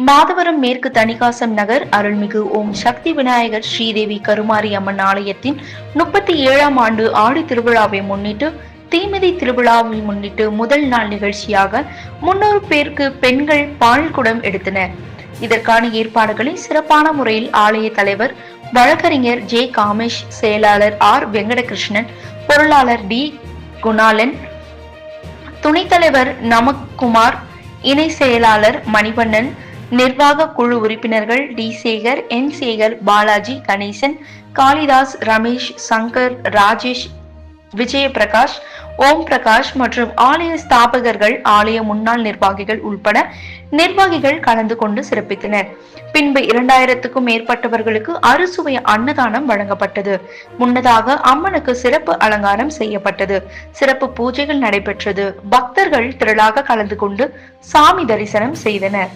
மாதவரம் மேற்கு தணிகாசம் நகர் அருள்மிகு ஓம் சக்தி விநாயகர் ஸ்ரீதேவி கருமாரி அம்மன் ஆலயத்தின் முப்பத்தி ஏழாம் ஆண்டு ஆடி திருவிழாவை முன்னிட்டு தீமிதி திருவிழாவை முன்னிட்டு முதல் நாள் நிகழ்ச்சியாக முன்னூறு பேருக்கு பெண்கள் பால் குடம் எடுத்தனர். இதற்கான ஏற்பாடுகளை சிறப்பான முறையில் ஆலய தலைவர் வழக்கறிஞர் ஜே காமேஷ் செயலாளர் ஆர் வெங்கடகிருஷ்ணன் பொருளாளர் டி குணாலன் துணைத் தலைவர் நமக்குமார் இணை செயலாளர் மணிவண்ணன் நிர்வாக குழு உறுப்பினர்கள் டி சேகர் என் சேகர் பாலாஜி கணேசன் காளிதாஸ் ரமேஷ் சங்கர் ராஜேஷ் விஜயபிரகாஷ் ஓம் பிரகாஷ் மற்றும் ஆலய ஸ்தாபகர்கள் ஆலய முன்னாள் நிர்வாகிகள் உள்பட நிர்வாகிகள் கலந்து கொண்டு சிறப்பித்தனர். பின்பு இரண்டாயிரத்துக்கும் மேற்பட்டவர்களுக்கு அறுசுவை அன்னதானம் வழங்கப்பட்டது. முன்னதாக அம்மனுக்கு சிறப்பு அலங்காரம் செய்யப்பட்டது. சிறப்பு பூஜைகள் நடைபெற்றது. பக்தர்கள் திரளாக கலந்து கொண்டு சாமி தரிசனம் செய்தனர்.